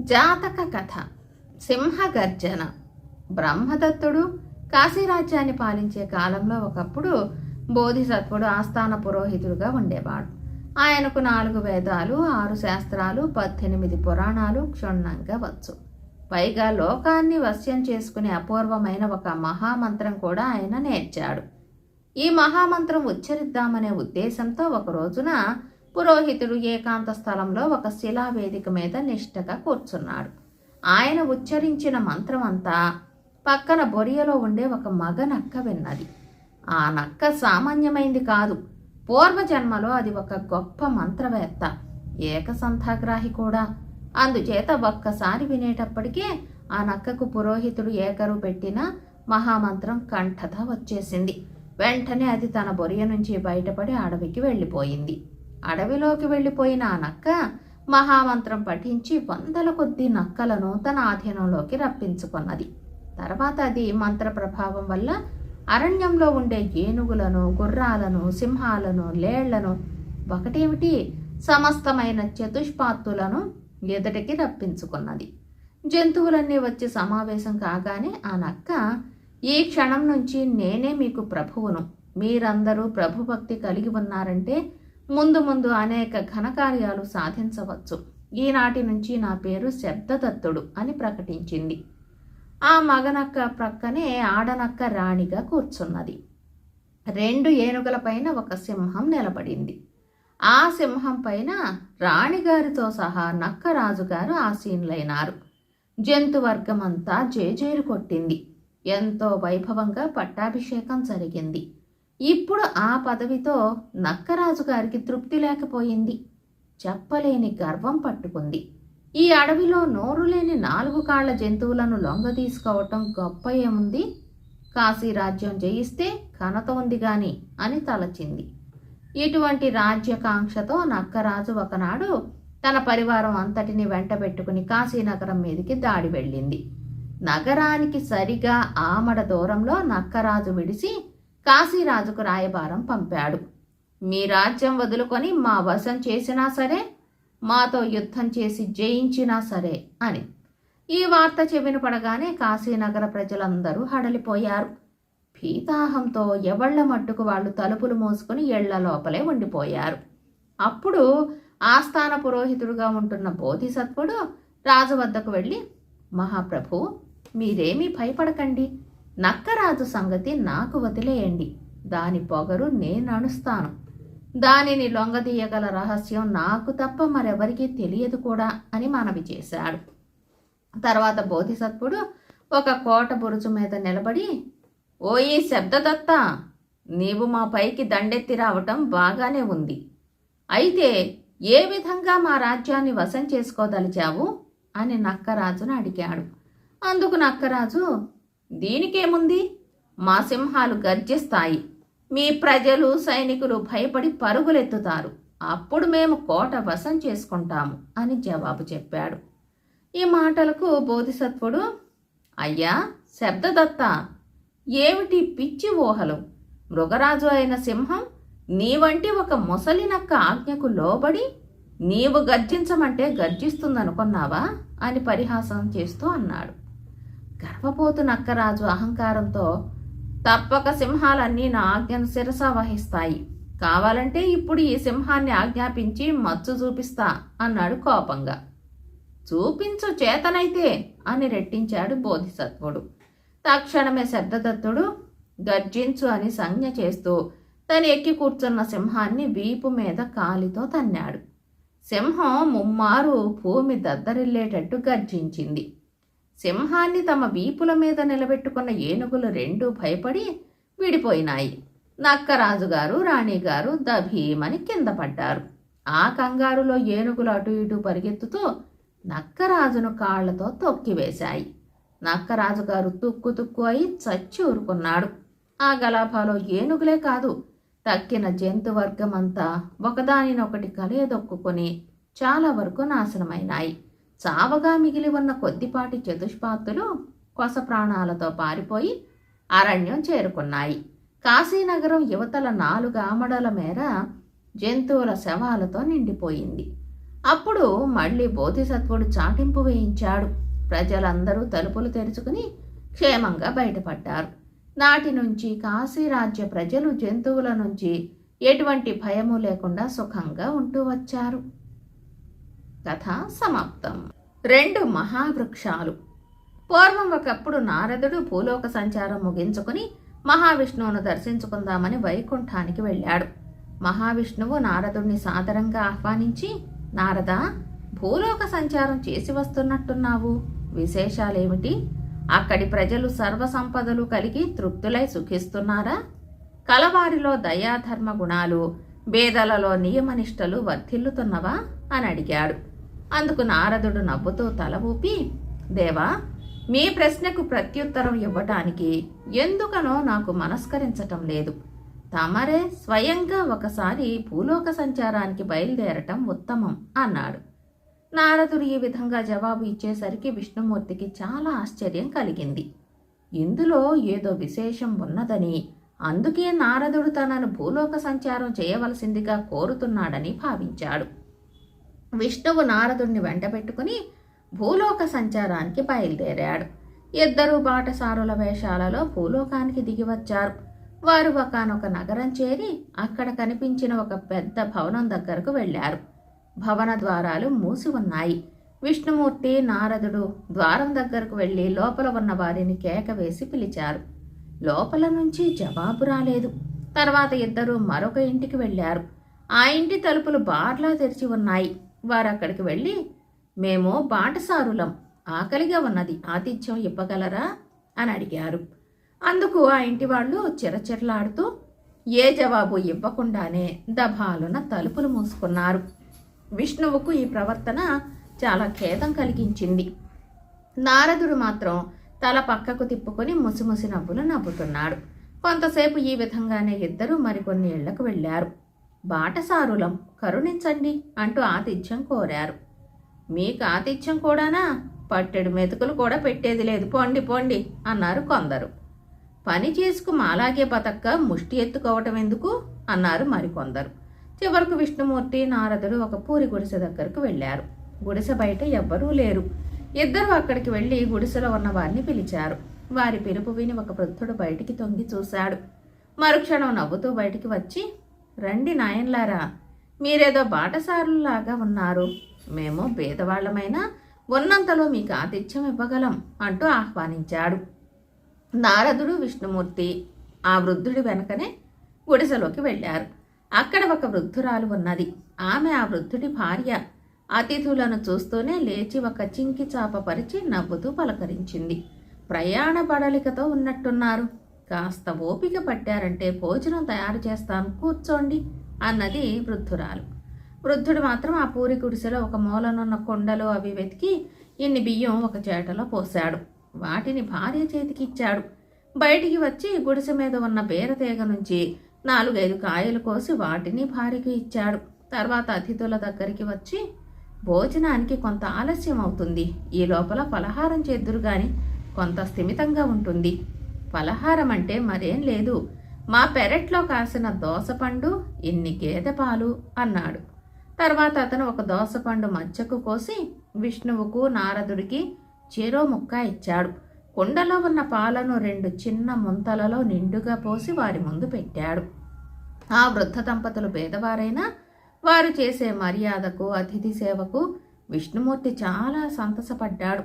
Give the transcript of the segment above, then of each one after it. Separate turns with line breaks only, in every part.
జాతక కథ సింహగర్జన. బ్రహ్మదత్తుడు కాశీరాజ్యాన్ని పాలించే కాలంలో ఒకప్పుడు బోధిసత్వుడు ఆస్థాన పురోహితుడుగా ఉండేవాడు. ఆయనకు నాలుగు వేదాలు ఆరు శాస్త్రాలు పద్దెనిమిది పురాణాలు క్షుణ్ణంగా వచ్చు. పైగా లోకాన్ని వశ్యం చేసుకునే అపూర్వమైన ఒక మహామంత్రం కూడా ఆయన నేర్చాడు. ఈ మహామంత్రం ఉచ్చరిద్దామనే ఉద్దేశంతో ఒక రోజున పురోహితుడు ఏకాంత స్థలంలో ఒక శిలా వేదిక మీద నిష్ఠగా కూర్చున్నాడు. ఆయన ఉచ్చరించిన మంత్రం అంతా పక్కన బొరియలో ఉండే ఒక మగ నక్క విన్నది. ఆ నక్క సామాన్యమైంది కాదు. పూర్వజన్మలో అది ఒక గొప్ప మంత్రవేత్త ఏకసంతాగ్రాహి కూడా. అందుచేత ఒక్కసారి వినేటప్పటికే ఆ నక్కకు పురోహితుడు ఏకరు పెట్టిన మహామంత్రం కంఠత వచ్చేసింది. వెంటనే అది తన బొరియ నుంచి బయటపడి అడవికి వెళ్ళిపోయింది. అడవిలోకి వెళ్ళిపోయిన ఆ నక్క మహామంత్రం పఠించి వందల కొద్ది నక్కలను తన ఆధీనంలోకి రప్పించుకున్నది. తర్వాత అది మంత్ర ప్రభావం వల్ల అరణ్యంలో ఉండే ఏనుగులను గుర్రాలను సింహాలను లేళ్ళను ఒకటేమిటి? సమస్తమైన చతుష్పాత్తులను ఎదుటికి రప్పించుకున్నది. జంతువులన్నీ వచ్చి సమావేశం కాగానే ఆ నక్క ఈ క్షణం నుంచి నేనే మీకు ప్రభువును. మీరందరూ ప్రభుభక్తి కలిగి ఉన్నారంటే ముందు ముందు అనేక ఘనకార్యాలు సాధించవచ్చు. ఈనాటి నుంచి నా పేరు శబ్దదత్తుడు అని ప్రకటించింది. ఆ మగనక్క ప్రక్కనే ఆడనక్క రాణిగా కూర్చున్నది. రెండు ఏనుగుల పైన ఒక సింహం నిలబడింది. ఆ సింహం పైన రాణిగారితో సహా నక్క రాజుగారు ఆసీనులైనారు. జంతువర్గమంతా జేజేరు కొట్టింది ఎంతో వైభవంగా పట్టాభిషేకం జరిగింది. ఇప్పుడు ఆ పదవితో నక్కరాజు గారికి తృప్తి లేకపోయింది. చెప్పలేని గర్వం పట్టుకుంది. ఈ అడవిలో నోరు లేని నాలుగు కాళ్ళ జంతువులను లొంగ తీసుకోవటం గొప్ప ఏముంది? కాశీ రాజ్యం జయిస్తే ఘనత ఉంది గాని అని తలచింది. ఇటువంటి రాజ్యకాంక్షతో నక్కరాజు ఒకనాడు తన పరివారం అంతటిని వెంటబెట్టుకుని కాశీనగరం మీదికి దాడి వెళ్ళింది. నగరానికి సరిగా ఆమడ దూరంలో నక్కరాజు విడిసి కాశీరాజుకు రాయబారం పంపాడు. మీ రాజ్యం వదులుకొని మా వశం చేసినా సరే మాతో యుద్ధం చేసి జయించినా సరే అని. ఈ వార్త చెవిన పడగానే కాశీనగర ప్రజలందరూ హడలిపోయారు. భీతాహంతో ఎవళ్ళ మట్టుకు వాళ్ళు తలుపులు మూసుకుని ఎళ్ళ లోపలే ఉండిపోయారు. అప్పుడు ఆస్థాన పురోహితుడుగా ఉంటున్న బోధిసత్వుడు రాజు వద్దకు వెళ్ళి మహాప్రభు మీరేమీ భయపడకండి. నక్కరాజు సంగతి నాకు వదిలేయండి. దాని పొగరు నేను దానిని లొంగదీయగల రహస్యం నాకు తప్ప మరెవరికీ తెలియదు కూడా అని మనవి చేశాడు. తర్వాత బోధిసత్వుడు ఒక కోట బురుజు మీద నిలబడి ఓయి శబ్దదత్త నీవు మా పైకి దండెత్తి రావటం బాగానే ఉంది. అయితే ఏ విధంగా మా రాజ్యాన్ని వశం చేసుకోదలిచావు? అని నక్కరాజును అడిగాడు. అందుకు నక్కరాజు దీనికేముంది? మా సింహాలు గర్జిస్తాయి. మీ ప్రజలు సైనికులు భయపడి పరుగులెత్తుతారు. అప్పుడు మేము కోట వశం చేసుకుంటాము అని జవాబు చెప్పాడు. ఈ మాటలకు బోధిసత్వుడు అయ్యా శబ్దదత్త ఏమిటి పిచ్చి ఊహలు? మృగరాజు అయిన సింహం నీ వంటి ఒక ముసలినక్క ఆజ్ఞకు లోబడి నీవు గర్జించమంటే గర్జిస్తుందనుకున్నావా? అని పరిహాసం చేస్తూ అన్నాడు. గర్వపోతు నక్కరాజు అహంకారంతో తప్పక సింహాలన్నీ నా ఆజ్ఞను శిరస వహిస్తాయి. కావాలంటే ఇప్పుడు ఈ సింహాన్ని ఆజ్ఞాపించి మచ్చు చూపిస్తా అన్నాడు కోపంగా. చూపించు చేతనైతే అని రెట్టించాడు బోధిసత్వుడు. తక్షణమే శబ్దదత్తుడు గర్జించు అని సంజ్ఞ చేస్తూ తను ఎక్కి కూర్చున్న సింహాన్ని వీపు మీద కాలితో తన్నాడు. సింహం ముమ్మారు భూమి దద్దరిల్లేటట్టు గర్జించింది. సింహాన్ని తమ వీపుల మీద నిలబెట్టుకున్న ఏనుగులు రెండూ భయపడి విడిపోయినాయి. నక్కరాజుగారు రాణిగారు దభీమని కింద పడ్డారు. ఆ కంగారులో ఏనుగులు అటు ఇటు పరిగెత్తుతూ నక్కరాజును కాళ్ళతో తొక్కివేశాయి. నక్కరాజుగారు తుక్కు తుక్కు అయి చచ్చి ఊరుకున్నాడు. ఆ గలాభాలో ఏనుగులే కాదు తక్కిన జంతువర్గమంతా ఒకదానినొకటి కలయదొక్కుని చాలా వరకు నాశనమైనాయి. చావగా మిగిలి ఉన్న కొద్దిపాటి చతుష్పాత్తులు కొస ప్రాణాలతో పారిపోయి అరణ్యం చేరుకున్నాయి. కాశీనగరం యువతల నాలుగు ఆమడల మేర జంతువుల శవాలతో నిండిపోయింది. అప్పుడు మళ్ళీ బోధిసత్వుడు చాటింపు వేయించాడు. ప్రజలందరూ తలుపులు తెరుచుకుని క్షేమంగా బయటపడ్డారు. నాటి నుంచి కాశీరాజ్య ప్రజలు జంతువుల నుంచి ఎటువంటి భయము లేకుండా సుఖంగా ఉంటూ వచ్చారు. కథ సమాప్తం. రెండు మహావృక్షాలు. పూర్వం ఒకప్పుడు నారదుడు భూలోక సంచారం ముగించుకుని మహావిష్ణువును దర్శించుకుందామని వైకుంఠానికి వెళ్ళాడు. మహావిష్ణువు నారదుడిని సాదరంగా ఆహ్వానించి నారద భూలోక సంచారం చేసి వస్తున్నట్టున్నావు. విశేషాలేమిటి? అక్కడి ప్రజలు సర్వసంపదలు కలిగి తృప్తులై సుఖిస్తున్నారా? కలవారిలో దయాధర్మ గుణాలు బేదలలో నియమనిష్టలు వర్ధిల్లుతున్నవా? అని అడిగాడు. అందుకు నారదుడు నవ్వుతూ తల ఊపి దేవా మీ ప్రశ్నకు ప్రత్యుత్తరం ఇవ్వటానికి ఎందుకనో నాకు మనస్కరించటం లేదు. తమరే స్వయంగా ఒకసారి భూలోక సంచారానికి బయలుదేరటం ఉత్తమం అన్నాడు. నారదుడు ఈ విధంగా జవాబు ఇచ్చేసరికి విష్ణుమూర్తికి చాలా ఆశ్చర్యం కలిగింది. ఇందులో ఏదో విశేషం ఉన్నదని అందుకే నారదుడు తనను భూలోక సంచారం చేయవలసిందిగా కోరుతున్నాడని భావించాడు. విష్ణువు నారదుణ్ణి వెంట పెట్టుకుని భూలోక సంచారానికి బయలుదేరాడు. ఇద్దరు బాటసారుల వేషాలలో భూలోకానికి దిగివచ్చారు. వారు ఒకనొక నగరం చేరి అక్కడ కనిపించిన ఒక పెద్ద భవనం దగ్గరకు వెళ్ళారు. భవన ద్వారాలు మూసి ఉన్నాయి. విష్ణుమూర్తి నారదుడు ద్వారం దగ్గరకు వెళ్ళి లోపల ఉన్న వారిని కేక వేసి పిలిచారు. లోపల నుంచి జవాబు రాలేదు. తర్వాత ఇద్దరు మరొక ఇంటికి వెళ్ళారు. ఆ ఇంటి తలుపులు బార్లా తెరిచి ఉన్నాయి. వారు అక్కడికి వెళ్ళి మేము బాటసారులం ఆకలిగా ఉన్నది ఆతిథ్యం ఇవ్వగలరా? అని అడిగారు. అందుకు ఆ ఇంటి వాళ్ళు చిరచిరలాడుతూ ఏ జవాబు ఇవ్వకుండానే దభాలున తలుపులు మూసుకున్నారు. విష్ణువుకు ఈ ప్రవర్తన చాలా ఖేదం కలిగించింది. నారదుడు మాత్రం తల పక్కకు తిప్పుకొని ముసిముసి నవ్వులు నవ్వుతున్నాడు. కొంతసేపు ఈ విధంగానే ఇద్దరూ మరికొన్ని ఇళ్ళకు వెళ్ళారు. బాటసారులం కరుణించండి అంటూ ఆతిథ్యం కోరారు. మీకు ఆతిథ్యం కూడానా? పట్టెడు మెతుకులు కూడా పెట్టేది లేదు. పోండి పోండి అన్నారు కొందరు. పని చేసుకు మాలాగే బతక్క ముష్టి ఎత్తుకోవటం ఎందుకు? అన్నారు మరికొందరు. చివరకు విష్ణుమూర్తి నారదుడు ఒక పూరి గుడిసె దగ్గరకు వెళ్ళారు. గుడిసె బయట ఎవ్వరూ లేరు. ఇద్దరు అక్కడికి వెళ్ళి గుడిసెలో ఉన్న వారిని పిలిచారు. వారి పిలుపు విని ఒక వృద్ధుడు బయటికి తొంగి చూశాడు. మరుక్షణం నవ్వుతూ బయటికి వచ్చి రండి నాయన్లారా మీరేదో బాటసారులాగా ఉన్నారు. మేము పేదవాళ్ళమైనా ఉన్నంతలో మీకు ఆతిథ్యం ఇవ్వగలం అంటూ ఆహ్వానించాడు. నారదుడు విష్ణుమూర్తి ఆ వృద్ధుడి వెనకనే గుడిసెలోకి వెళ్ళారు. అక్కడ ఒక వృద్ధురాలు ఉన్నది. ఆమె ఆ వృద్ధుడి భార్య. అతిథులను చూస్తూనే లేచి ఒక చింకి చాప పరిచి నవ్వుతూ పలకరించింది. ప్రయాణ బడలికతో ఉన్నట్టున్నారు. కాస్త ఓపిక పట్టారంటే భోజనం తయారు చేస్తాను కూర్చోండి అన్నది వృద్ధురాలు. వృద్ధుడు మాత్రం ఆ పూరి గుడిసెలో ఒక మూలనున్న కొండలు అవి వెతికి ఇన్ని బియ్యం ఒక చేటలో పోశాడు. వాటిని భార్య చేతికి ఇచ్చాడు. బయటికి వచ్చి గుడిసె మీద ఉన్న బీరతీగ నుంచి నాలుగైదు కాయలు కోసి వాటిని భార్యకి ఇచ్చాడు. తర్వాత అతిథుల దగ్గరికి వచ్చి భోజనానికి కొంత ఆలస్యం అవుతుంది. ఈ లోపల పలహారం చేద్దురు గాని కొంత స్థిమితంగా ఉంటుంది. పలహారం అంటే మరేం లేదు. మా పెరట్లో కాసిన దోసపండు ఇన్ని గేదె పాలు అన్నాడు. తర్వాత అతను ఒక దోసపండు మచ్చకు కోసి విష్ణువుకు నారదుడికి చెరో ముక్క ఇచ్చాడు. కుండలో ఉన్న పాలను రెండు చిన్న ముంతలలో నిండుగా పోసి వారి ముందు పెట్టాడు. ఆ వృద్ధ దంపతులు పేదవారైనా వారు చేసే మర్యాదకు అతిథి సేవకు విష్ణుమూర్తి చాలా సంతసపడ్డాడు.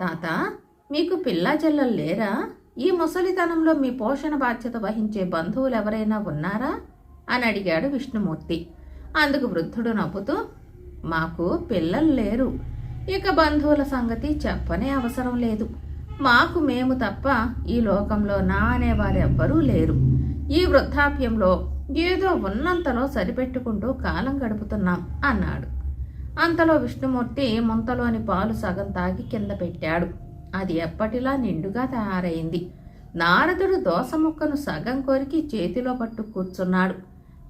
తాత మీకు పిల్లా చెల్లెలు లేరా? ఈ ముసలితనంలో మీ పోషణ బాధ్యత వహించే బంధువులు ఎవరైనా ఉన్నారా? అని అడిగాడు విష్ణుమూర్తి. అందుకు వృద్ధుడు నవ్వుతూ మాకు పిల్లలు లేరు. ఇక బంధువుల సంగతి చెప్పనే అవసరం లేదు. మాకు మేము తప్ప ఈ లోకంలో నా అనేవారెవ్వరూ లేరు. ఈ వృద్ధాప్యంలో ఏదో ఉన్నంతలో సరిపెట్టుకుంటూ కాలం గడుపుతున్నాం అన్నాడు. అంతలో విష్ణుమూర్తి ముంతలోని పాలు సగం తాగి కింద పెట్టాడు. అది ఎప్పటిలా నిండుగా తయారైంది. నారదుడు దోస ముక్కను సగం కొరికి చేతిలో పట్టు కూర్చున్నాడు.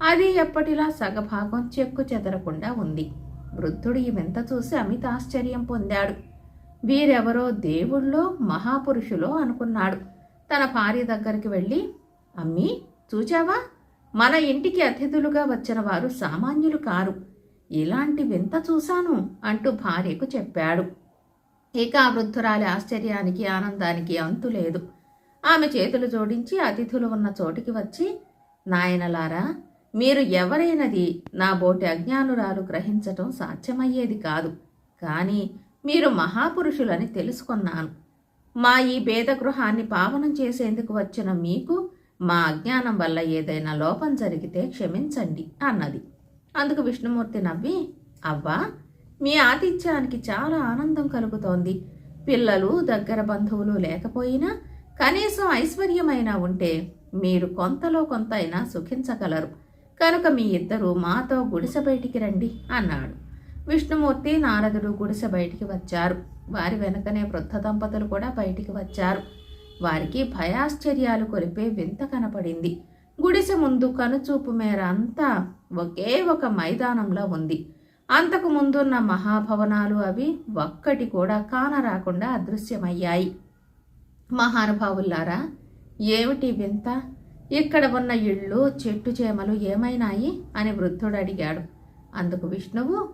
అది ఎప్పటిలా సగభాగం చెక్కు చెదరకుండా ఉంది. వృద్ధుడు ఈ వింత చూసి అమిత ఆశ్చర్యం పొందాడు. వీరెవరో దేవుళ్ళో మహాపురుషులో అనుకున్నాడు. తన భార్య దగ్గరికి వెళ్ళి అమ్మీ చూచావా? మన ఇంటికి అతిథులుగా వచ్చిన వారు సామాన్యులు కారు. ఇలాంటి వింత చూశాను అంటూ భార్యకు చెప్పాడు. ఇక ఆ వృద్ధురాలి ఆశ్చర్యానికి ఆనందానికి అంతు లేదు. ఆమె చేతులు జోడించి అతిథులు ఉన్న చోటికి వచ్చి నాయనలారా మీరు ఎవరైనది నా బోటి అజ్ఞానురాలు గ్రహించటం సాధ్యమయ్యేది కాదు. కానీ మీరు మహాపురుషులని తెలుసుకున్నాను. మా ఈ భేద గృహాన్ని పావనం చేసేందుకు వచ్చిన మీకు మా అజ్ఞానం వల్ల ఏదైనా లోపం జరిగితే క్షమించండి అన్నది. అందుకు విష్ణుమూర్తి నవ్వి అవ్వా మీ ఆతిథ్యానికి చాలా ఆనందం కలుగుతోంది. పిల్లలు దగ్గర బంధువులు లేకపోయినా కనీసం ఐశ్వర్యమైనా ఉంటే మీరు కొంతలో కొంత అయినా సుఖించగలరు. కనుక మీ ఇద్దరు మాతో గుడిసె బయటికి రండి అన్నాడు. విష్ణుమూర్తి నారదుడు గుడిసె బయటికి వచ్చారు. వారి వెనకనే వృద్ధ దంపతులు కూడా బయటికి వచ్చారు. వారికి భయాశ్చర్యాలు కొలిపే వింత కనపడింది. గుడిసె ముందు కనుచూపు మేర అంతా ఒకే ఒక మైదానంలో ఉంది. అంతకు ముందున్న మహాభవనాలు అవి ఒక్కటి కూడా కానరాకుండా అదృశ్యమయ్యాయి. మహానుభావులారా ఏమిటి వింత? ఇక్కడ ఉన్న ఇళ్ళు చెట్టు చేమలు ఏమైనాయి? అని వృద్ధుడు అడిగాడు. అందుకు విష్ణువు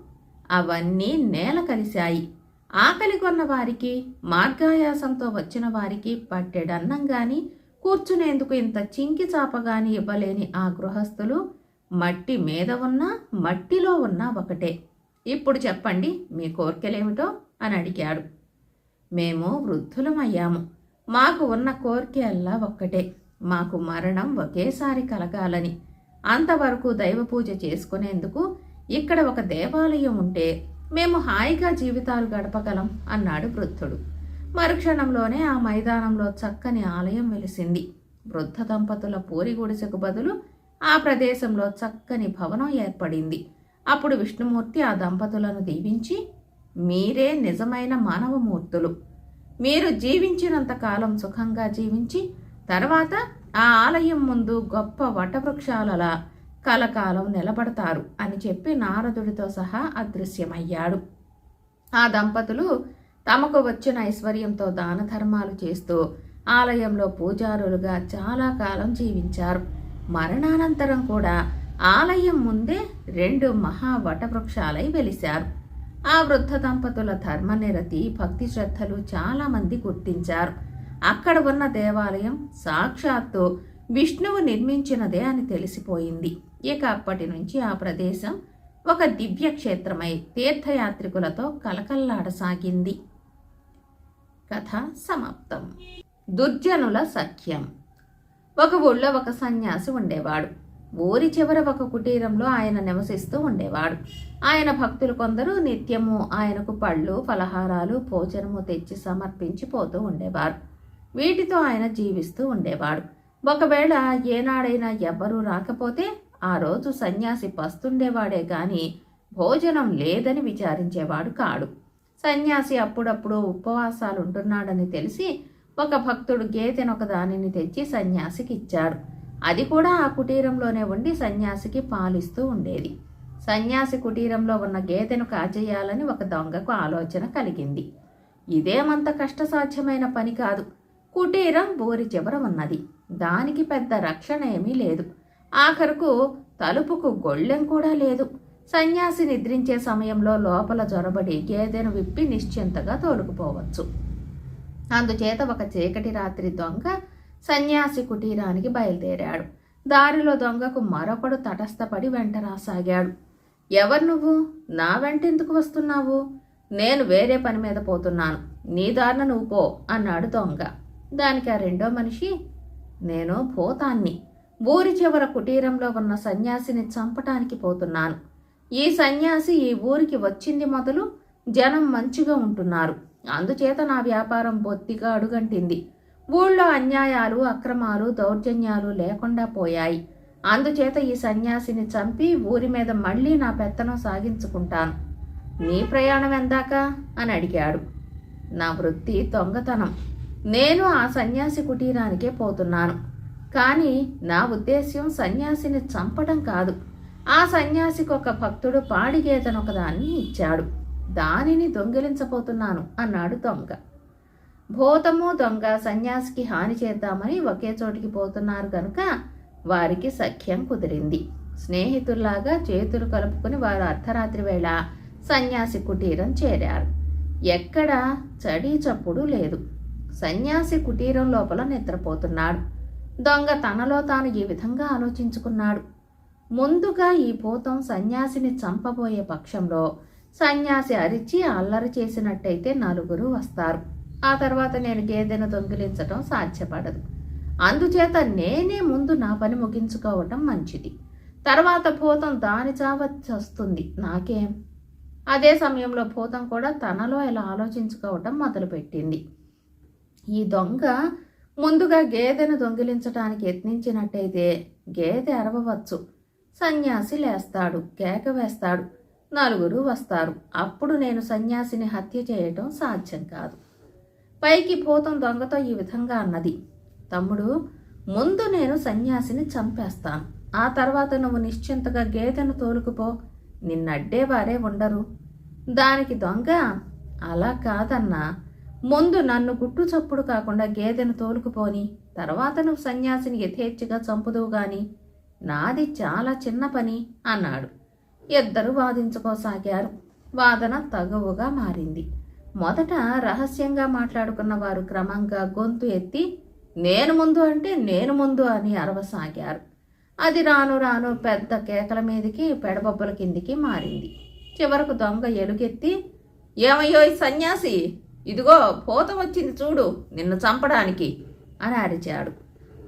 అవన్నీ నేల కలిశాయి. ఆకలి కొన్న వారికి మార్గాయాసంతో వచ్చిన వారికి పట్టెడన్నం గాని కూర్చునేందుకు ఇంత చింకి చాప గాని ఇవ్వలేని ఆ గృహస్థులు మట్టి మీద ఉన్నా మట్టిలో ఉన్నా ఒకటే. ఇప్పుడు చెప్పండి మీ కోరికలేమిటో అని అడిగాడు. మేము వృద్ధులమయ్యాము మాకు ఉన్న కోరికల్లా ఒక్కటే. మాకు మరణం ఒకేసారి కలగాలని. అంతవరకు దైవ పూజ చేసుకునేందుకు ఇక్కడ ఒక దేవాలయం ఉంటే మేము హాయిగా జీవితాలు గడపగలం అన్నాడు వృద్ధుడు. మరుక్షణంలోనే ఆ మైదానంలో చక్కని ఆలయం వెలిసింది. వృద్ధ దంపతుల పూరి గుడిసెకు బదులు ఆ ప్రదేశంలో చక్కని భవనం ఏర్పడింది. అప్పుడు విష్ణుమూర్తి ఆ దంపతులను దీవించి మీరే నిజమైన మానవమూర్తులు. మీరు జీవించినంత కాలం సుఖంగా జీవించి తర్వాత ఆ ఆలయం ముందు గొప్ప వటవృక్షాలలా కలకాలం నిలబడతారు అని చెప్పి నారదుడితో సహా అదృశ్యమయ్యాడు. ఆ దంపతులు తమకు వచ్చిన ఐశ్వర్యంతో దాన ధర్మాలు చేస్తూ ఆలయంలో పూజారులుగా చాలా కాలం జీవించారు. మరణానంతరం కూడా ఆలయం ముందే రెండు మహా వటవృక్షాలై వెలిశారు. ఆ వృద్ధ దంపతుల ధర్మనిరతి భక్తి శ్రద్ధలు చాలామంది గుర్తించారు. అక్కడ ఉన్న దేవాలయం సాక్షాత్తు విష్ణువు నిర్మించినదే అని తెలిసిపోయింది. ఇక అప్పటి నుంచి ఆ ప్రదేశం ఒక దివ్యక్షేత్రమై తీర్థయాత్రికులతో కలకల్లాడసాగింది. కథ సమాప్తం. దుర్జనుల సఖ్యం. ఒక ఊళ్ళో ఒక సన్యాసి ఉండేవాడు. ఊరి చివర ఒక కుటీరంలో ఆయన నివసిస్తూ ఉండేవాడు. ఆయన భక్తులు కొందరు నిత్యము ఆయనకు పళ్ళు ఫలహారాలు భోజనము తెచ్చి సమర్పించి పోతూ ఉండేవారు. వీటితో ఆయన జీవిస్తూ ఉండేవాడు. ఒకవేళ ఏనాడైనా ఎవ్వరూ రాకపోతే ఆ రోజు సన్యాసి పస్తుండేవాడే గాని భోజనం లేదని విచారించేవాడు కాడు. సన్యాసి అప్పుడప్పుడు ఉపవాసాలు ఉంటున్నాడని తెలిసి ఒక భక్తుడు గేదెనొక దానిని తెచ్చి సన్యాసికి ఇచ్చాడు. అది కూడా ఆ కుటీరంలోనే ఉండి సన్యాసికి పాలిస్తూ ఉండేది. సన్యాసి కుటీరంలో ఉన్న గేదెను కాజేయాలని ఒక దొంగకు ఆలోచన కలిగింది. ఇదేమంత కష్టసాధ్యమైన పని కాదు. కుటీరం బోరి చివర ఉన్నది. దానికి పెద్ద రక్షణ ఏమీ లేదు. ఆఖరుకు తలుపుకు గొళ్ళెం కూడా లేదు. సన్యాసి నిద్రించే సమయంలో లోపల జొరబడి గేదెను విప్పి నిశ్చింతగా తోలుకుపోవచ్చు. అందుచేత ఒక చీకటి రాత్రి దొంగ సన్యాసి కుటీరానికి బయలుదేరాడు. దారిలో దొంగకు మరొకడు తటస్థపడి వెంట రాసాగాడు. ఎవరు నువ్వు? నా వెంటెందుకు వస్తున్నావు? నేను వేరే పని మీద పోతున్నాను. నీ దారిన నువ్వు పో అన్నాడు దొంగ. దానికి ఆ రెండో మనిషి నేను పోతాన్ని. ఊరి చివర కుటీరంలో ఉన్న సన్యాసిని చంపటానికి పోతున్నాను. ఈ సన్యాసి ఈ ఊరికి వచ్చింది మొదలు జనం మంచిగా ఉంటున్నారు. అందుచేత నా వ్యాపారం బొత్తిగా అడుగంటింది. ఊళ్ళో అన్యాయాలు అక్రమాలు దౌర్జన్యాలు లేకుండా పోయాయి. అందుచేత ఈ సన్యాసిని చంపి ఊరి మీద మళ్ళీ నా పెత్తనం సాగించుకుంటాను. నీ ప్రయాణం ఎందాక? అని అడిగాడు. నా వృత్తి దొంగతనం. నేను ఆ సన్యాసి కుటీరానికే పోతున్నాను. కానీ నా ఉద్దేశ్యం సన్యాసిని చంపడం కాదు. ఆ సన్యాసికి ఒక భక్తుడు పాడిగేదనొకదాన్ని ఇచ్చాడు. దానిని దొంగిలించబోతున్నాను అన్నాడు దొంగ. భూతము దొంగ సన్యాసికి హాని చేద్దామని ఒకే చోటికి పోతున్నారు కనుక వారికి సఖ్యం కుదిరింది. స్నేహితుల్లాగా చేతులు కలుపుకుని వారు అర్ధరాత్రి వేళ సన్యాసి కుటీరం చేరారు. ఎక్కడ? చడి చప్పుడు లేదు. సన్యాసి కుటీరం లోపల నిద్రపోతున్నాడు. దొంగ తనలో తాను ఈ విధంగా ఆలోచించుకున్నాడు. ముందుగా ఈ భూతం సన్యాసిని చంపబోయే పక్షంలో సన్యాసి అరిచి అల్లరి చేసినట్టయితే నలుగురు వస్తారు. ఆ తర్వాత నేను గేదెను దొంగిలించటం సాధ్యపడదు. అందుచేత నేనే ముందు నా పని ముగించుకోవటం మంచిది. తర్వాత భూతం దాని చావచ్చి నాకేం? అదే సమయంలో భూతం కూడా తనలో ఇలా ఆలోచించుకోవటం మొదలుపెట్టింది. ఈ దొంగ ముందుగా గేదెను దొంగిలించటానికి యత్నించినట్టయితే గేదె అరవవచ్చు. సన్యాసి లేస్తాడు కేక వేస్తాడు. నలుగురు వస్తారు. అప్పుడు నేను సన్యాసిని హత్య చేయటం సాధ్యం కాదు. పైకి భూతం దొంగతో ఈ విధంగా అన్నది. తమ్ముడు ముందు నేను సన్యాసిని చంపేస్తాను. ఆ తర్వాత నువ్వు నిశ్చింతగా గేదెను తోలుకుపో. నిన్నడ్డేవారే ఉండరు. దానికి దొంగ? అలా కాదన్నా. ముందు నన్ను గుట్టు చప్పుడు కాకుండా గేదెను తోలుకుపోని తర్వాత నువ్వు సన్యాసిని యథేచ్ఛగా చంపుదువు గాని నాది చాలా చిన్న పని అన్నాడు. ఇద్దరు వాదించుకోసాగారు. వాదన తగువుగా మారింది. మొదట రహస్యంగా మాట్లాడుకున్న వారు క్రమంగా గొంతు ఎత్తి నేను ముందు అంటే నేను ముందు అని అరవసాగారు. అది రాను రాను పెద్ద కేకల మీదకి పెడబొబ్బల కిందికి మారింది. చివరకు దొంగ ఎలుగెత్తి ఏమయ్యో ఈ సన్యాసి? ఇదిగో భూతం వచ్చింది చూడు నిన్ను చంపడానికి అని అరిచాడు.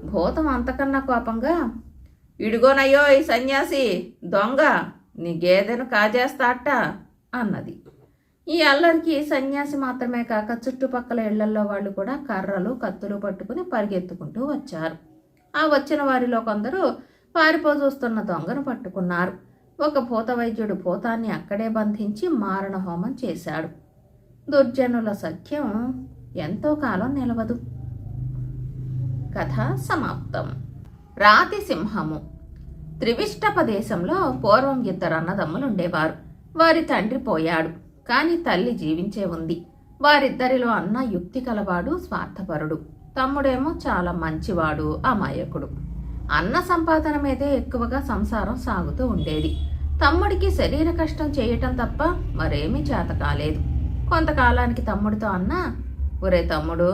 భూతం అంతకన్నా కోపంగా ఇడిగోనయ్యో ఈ సన్యాసి దొంగ నీ గేదెను కాజేస్తాట అన్నది. ఈ అల్లరికి సన్యాసి మాత్రమే కాక చుట్టుపక్కల ఇళ్ళల్లో వాళ్ళు కూడా కర్రలు కత్తులు పట్టుకుని పరిగెత్తుకుంటూ వచ్చారు. ఆ వచ్చిన వారిలో కొందరు పారిపో చూస్తున్న దొంగను పట్టుకున్నారు. ఒక భూత వైద్యుడు భూతాన్ని అక్కడే బంధించి మారణ హోమం చేశాడు. దుర్జనుల సఖ్యం ఎంతో కాలం నిలవదు. కథ సమాప్తం. రాతి సింహము. త్రివిష్టప దేశంలో పూర్వం ఇద్దరు అన్నదమ్ములు ఉండేవారు వారి తండ్రి పోయాడు కాని తల్లి జీవించే ఉంది. వారిద్దరిలో అన్న యుక్తి కలవాడు స్వార్థపరుడు. తమ్ముడేమో చాలా మంచివాడు అమాయకుడు. అన్న సంపాదన మీదే ఎక్కువగా సంసారం సాగుతూ ఉండేది. తమ్ముడికి శరీర కష్టం చేయటం తప్ప మరేమీ చేత కాలేదు. కొంతకాలానికి తమ్ముడితో అన్న ఒరే తమ్ముడు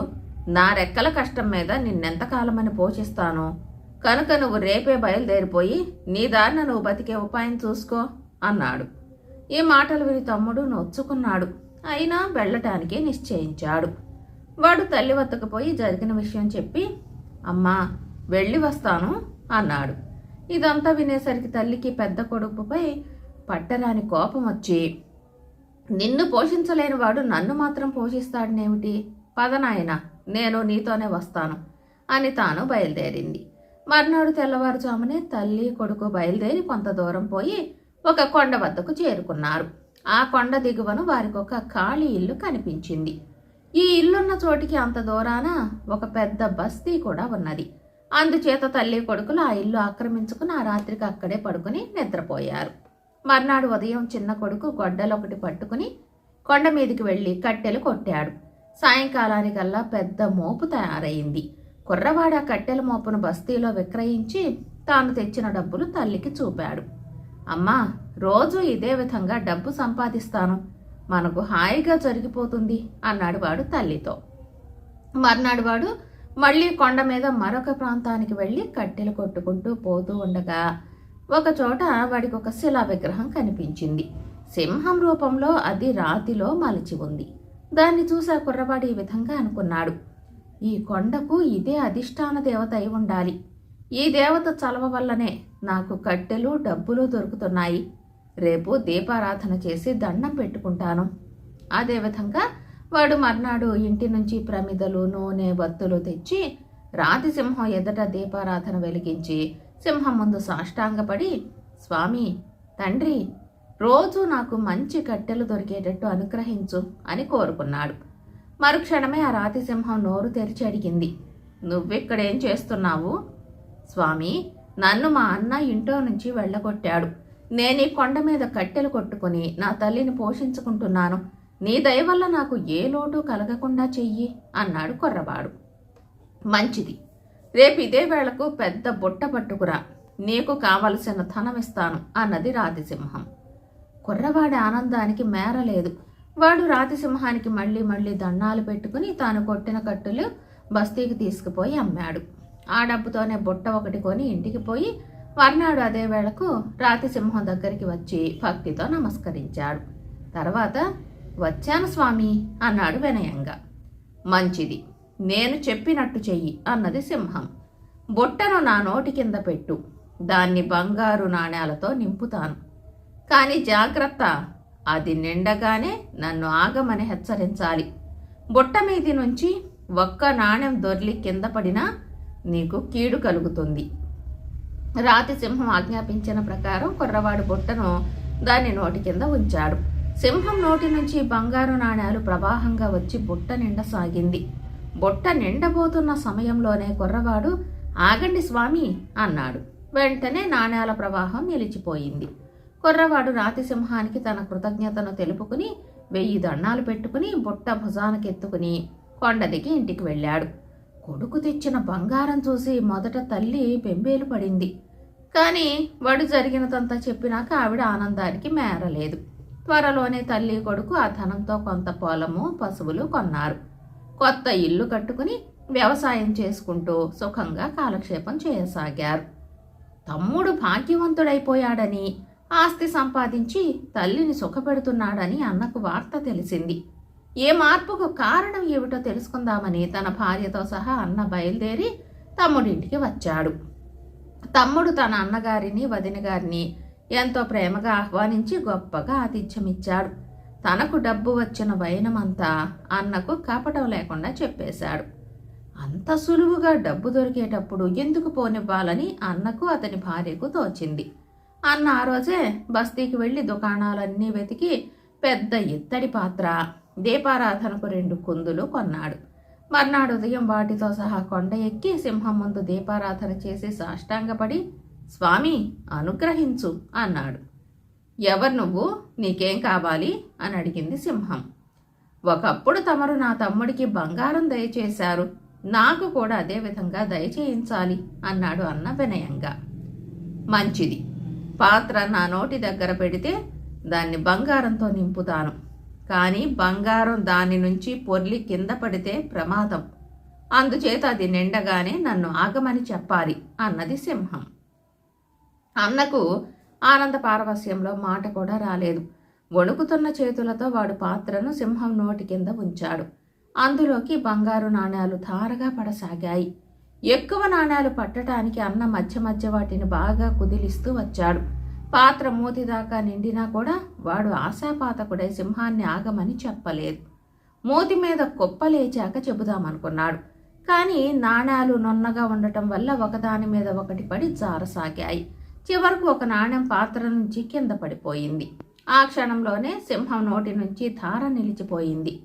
నా రెక్కల కష్టం మీద నిన్నెంతకాలమని పోషిస్తాను? కనుక నువ్వు రేపే బయలుదేరిపోయి నీ దారిన నువ్వు బతికే ఉపాయం చూసుకో అన్నాడు. ఈ మాటలు విని తమ్ముడు నొచ్చుకున్నాడు. అయినా వెళ్ళటానికే నిశ్చయించాడు. వాడు తల్లి వద్దకు జరిగిన విషయం చెప్పి అమ్మా వెళ్ళి వస్తాను అన్నాడు. ఇదంతా వినేసరికి తల్లికి పెద్ద కొడుకుపై పట్టరాని కోపం వచ్చి నిన్ను పోషించలేని వాడు నన్ను మాత్రం పోషిస్తాడనేమిటి? పదనాయన నేను నీతోనే వస్తాను అని తాను బయలుదేరింది. మర్నాడు తెల్లవారుజామునే తల్లి కొడుకు బయలుదేరి కొంత దూరం పోయి ఒక కొండ వద్దకు చేరుకున్నారు. ఆ కొండ దిగువన వారికి ఒక ఖాళీ ఇల్లు కనిపించింది. ఈ ఇల్లున్న చోటికి అంత దూరాన ఒక పెద్ద బస్తీ కూడా ఉన్నది. అందుచేత తల్లి కొడుకులు ఆ ఇల్లు ఆక్రమించుకుని ఆ రాత్రికి అక్కడే పడుకుని నిద్రపోయారు. మర్నాడు ఉదయం చిన్న కొడుకు గొడ్డలొకటి పట్టుకుని కొండ మీదికి వెళ్ళి కట్టెలు కొట్టాడు. సాయంకాలానికల్లా పెద్ద మోపు తయారైంది. కుర్రవాడ కట్టెల మోపును బస్తీలో విక్రయించి తాను తెచ్చిన డబ్బులు తల్లికి చూపాడు. అమ్మా రోజు ఇదే విధంగా డబ్బు సంపాదిస్తాను. మనకు హాయిగా జరిగిపోతుంది అన్నాడు వాడు తల్లితో. మర్నాడు వాడు మళ్ళీ కొండ మీద మరొక ప్రాంతానికి వెళ్ళి కట్టెలు కొట్టుకుంటూ పోతూ ఉండగా ఒకచోట వాడికి ఒక శిలా విగ్రహం కనిపించింది. సింహం రూపంలో అది రాతిలో మలిచి ఉంది. దాన్ని చూసా కుర్రవాడు ఈ విధంగా అనుకున్నాడు. ఈ కొండకు ఇదే అధిష్టాన దేవత అయి ఉండాలి. ఈ దేవత చలవ వల్లనే నాకు కట్టెలు డబ్బులు దొరుకుతున్నాయి. రేపు దీపారాధన చేసి దండం పెట్టుకుంటాను. అదేవిధంగా వాడు మర్నాడు ఇంటి నుంచి ప్రమిదలు నూనె బత్తులు తెచ్చి రాతి సింహం ఎదుట దీపారాధన వెలిగించి సింహం ముందు సాష్టాంగపడి స్వామి తండ్రి రోజు నాకు మంచి కట్టెలు దొరికేటట్టు అనుగ్రహించు అని కోరుకున్నాడు. మరుక్షణమే ఆ రాతిసింహం నోరు తెరిచి అడిగింది. నువ్విక్కడేం చేస్తున్నావు? స్వామి నన్ను మా అన్న ఇంట్లో నుంచి వెళ్ళగొట్టాడు. నేను ఈ కొండ మీద కట్టెలు కొట్టుకుని నా తల్లిని పోషించుకుంటున్నాను. నీ దయ వల్ల నాకు ఏ లోటు కలగకుండా చెయ్యి అన్నాడు కుర్రవాడు. మంచిది. రేపు ఇదే వేళకు పెద్ద బుట్ట పట్టుకురా. నీకు కావలసిన ధనమిస్తాను అన్నది రాతిసింహం. కుర్రవాడి ఆనందానికి మేరలేదు వాడు రాతిసింహానికి మళ్ళీ మళ్ళీ దండాలు పెట్టుకుని తాను కొట్టిన కట్టులు బస్తీకి తీసుకుపోయి అమ్మాడు. ఆ డబ్బుతోనే బుట్ట ఒకటి కొని ఇంటికి పోయి వర్నాడు అదే వేళకు రాతిసింహం దగ్గరికి వచ్చి భక్తితో నమస్కరించాడు. తర్వాత వచ్చాను స్వామి అన్నాడు వినయంగా. మంచిది. నేను చెప్పినట్టు చెయ్యి అన్నది సింహం. బుట్టను నా నోటి కింద పెట్టు. దాన్ని బంగారు నాణేలతో నింపుతాను. కానీ జాగ్రత్త అది నిండగానే నన్ను ఆగమని హెచ్చరించాలి. బుట్ట మీది నుంచి ఒక్క నాణెం దొర్లి కింద పడినా నీకు కీడు కలుగుతుంది. రాతి సింహం ఆజ్ఞాపించిన ప్రకారం కుర్రవాడు బుట్టను దాని నోటి కింద ఉంచాడు. సింహం నోటి నుంచి బంగారు నాణ్యాలు ప్రవాహంగా వచ్చి బుట్ట నిండా సాగింది. బుట్ట నిండబోతున్న సమయంలోనే కుర్రవాడు ఆగండి స్వామి అన్నాడు. వెంటనే నాణేల ప్రవాహం నిలిచిపోయింది. కుర్రవాడు రాతిసింహానికి తన కృతజ్ఞతను తెలుపుకుని వెయ్యి దండాలు పెట్టుకుని బుట్ట భుజానకెత్తుకుని కొండ దిగి ఇంటికి వెళ్ళాడు. కొడుకు తెచ్చిన బంగారం చూసి మొదట తల్లి బెంబేలు పడింది. కానీ వాడు జరిగినదంతా చెప్పినాక ఆవిడ ఆనందానికి మేరలేదు. త్వరలోనే తల్లి కొడుకు ఆ ధనంతో కొంత పొలము పశువులు కొన్నారు. కొత్త ఇల్లు కట్టుకుని వ్యవసాయం చేసుకుంటూ సుఖంగా కాలక్షేపం చేయసాగారు. తమ్ముడు భాగ్యవంతుడైపోయాడని ఆస్తి సంపాదించి తల్లిని సుఖపెడుతున్నాడని అన్నకు వార్త తెలిసింది. ఏ మార్పుకు కారణం ఏమిటో తెలుసుకుందామని తన భార్యతో సహా అన్న బయలుదేరి తమ్ముడింటికి వచ్చాడు. తమ్ముడు తన అన్నగారిని వదిన గారిని ఎంతో ప్రేమగా ఆహ్వానించి గొప్పగా ఆతిథ్యమిచ్చాడు. తనకు డబ్బు వచ్చిన వైనమంతా అన్నకు కపటం లేకుండా చెప్పేశాడు. అంత సులువుగా డబ్బు దొరికేటప్పుడు ఎందుకు పోనివ్వాలని అన్నకు అతని భార్యకు తోచింది. అన్న ఆ రోజే బస్తీకి వెళ్ళి దుకాణాలన్నీ వెతికి పెద్ద ఇత్తడి పాత్ర దీపారాధనకు రెండు కుందులు కొన్నాడు. మర్నాడు ఉదయం వాటితో సహా కొండ ఎక్కి సింహం ముందు దీపారాధన చేసి సాష్టాంగపడి స్వామి అనుగ్రహించు అన్నాడు. ఎవరు నువ్వు? నీకేం కావాలి? అని అడిగింది సింహం. ఒకప్పుడు తమరు నా తమ్ముడికి బంగారం దయచేశారు. నాకు కూడా అదే విధంగా దయచేయించాలి అన్నాడు అన్న వినయంగా. మంచిది. పాత్ర నా నోటి దగ్గర పెడితే దాన్ని బంగారంతో నింపుతాను. కానీ బంగారం దాని నుంచి పొర్లి కింద పడితే ప్రమాదం. అందుచేత అది నిండగానే నన్ను ఆగమని చెప్పాలి అన్నది సింహం. అన్నకు ఆనంద పారవస్యంలో మాట కూడా రాలేదు. వణుకుతున్న చేతులతో వాడు పాత్రను సింహం నోటి కింద ఉంచాడు. అందులోకి బంగారు నాణేలు ధారగా పడసాగాయి. ఎక్కువ నాణేలు పట్టడానికి అన్న మధ్య మధ్య వాటిని బాగా కుదిలిస్తూ వచ్చాడు. పాత్ర మూతిదాకా నిండినా కూడా వాడు ఆశాపాతకుడై సింహాన్ని ఆగమని చెప్పలేదు. మూతి మీద కుప్పలేచాక చెబుదామనుకున్నాడు. కానీ నాణేలు నొన్నగా ఉండటం వల్ల ఒకదాని మీద ఒకటి పడి జారసాగాయి. చివరకు ఒక నాణెం పాత్ర నుంచి కింద పడిపోయింది. ఆ క్షణంలోనే సింహం నోటి నుంచి ధార నిలిచిపోయింది.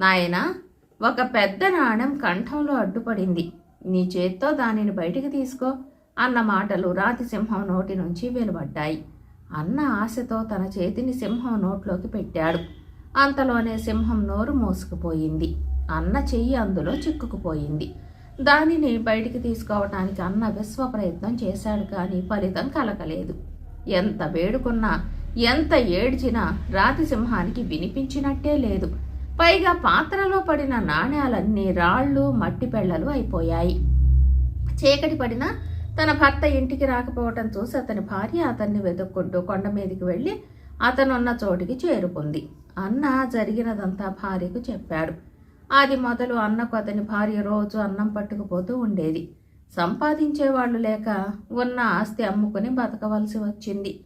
నాయనా ఒక పెద్ద నాణెం కంఠంలో అడ్డుపడింది. నీ చేత్తో దానిని బయటికి తీసుకో అన్న మాటలు రాతి సింహం నోటి నుంచి వెలువడ్డాయి అన్న ఆశతో తన చేతిని సింహం నోట్లోకి పెట్టాడు. అంతలోనే సింహం నోరు మోసుకుపోయింది. అన్న చెయ్యి అందులో చిక్కుకుపోయింది. దానిని బయటికి తీసుకోవటానికి అన్న విశ్వ ప్రయత్నం చేశాడు కానీ ఫలితం కలగలేదు. ఎంత వేడుకున్నా ఎంత ఏడ్చినా రాతి సింహానికి వినిపించినట్టే లేదు. పైగా పాత్రలో పడిన నాణ్యాలన్నీ రాళ్ళు మట్టి పెళ్ళలు అయిపోయాయి. చీకటి పడిన తన భర్త ఇంటికి రాకపోవటం చూసి అతని భార్య అతన్ని వెతుక్కుంటూ కొండ మీదకి వెళ్ళి అతనున్న చోటికి చేరుకుంది. అన్న జరిగినదంతా భార్యకు చెప్పాడు. అది మొదలు అన్నకు అతని భార్య రోజు అన్నం పట్టుకుపోతూ ఉండేది. సంపాదించేవాళ్ళు లేక ఉన్న ఆస్తి అమ్ముకుని బతకవలసి వచ్చింది.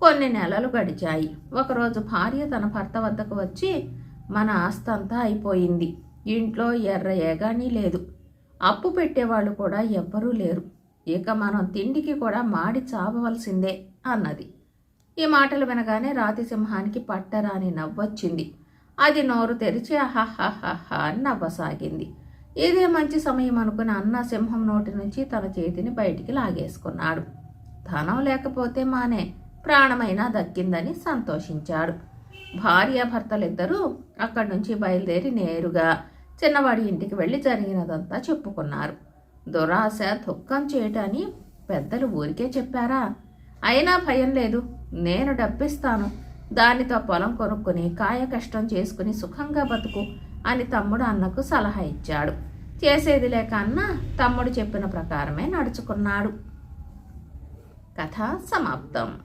కొన్ని నెలలు గడిచాయి. ఒకరోజు భార్య తన భర్త వద్దకు వచ్చి మన ఆస్తి అంతా అయిపోయింది. ఇంట్లో ఎర్ర ఏగాని లేదు. అప్పు పెట్టేవాళ్ళు కూడా ఎవ్వరూ లేరు. ఇక మనం తిండికి కూడా మాడి చావవలసిందే అన్నది. ఈ మాటలు వినగానే రాతిసింహానికి పట్టరాని నవ్వొచ్చింది. అది నోరు తెరిచి అహహహహ అని నవ్వసాగింది. ఇదే మంచి సమయం అనుకుని అన్న సింహం నోటి నుంచి తన చేతిని బయటికి లాగేసుకున్నాడు. ధనం లేకపోతే మానే ప్రాణమైనా దక్కిందని సంతోషించాడు. భార్యాభర్తలిద్దరూ అక్కడి నుంచి బయలుదేరి నేరుగా చిన్నవాడి ఇంటికి వెళ్ళి జరిగినదంతా చెప్పుకున్నారు. దురాశ దుఃఖం చేయటాన్ని పెద్దలు ఊరికే చెప్పారా? అయినా భయం లేదు. నేను డబ్బిస్తాను. దానితో పొలం కొనుక్కుని కాయ కష్టం చేసుకుని సుఖంగా బతుకు అని తమ్ముడు అన్నకు సలహా ఇచ్చాడు. చేసేది లేక అన్న తమ్ముడు చెప్పిన ప్రకారమే నడుచుకున్నాడు. కథ సమాప్తం.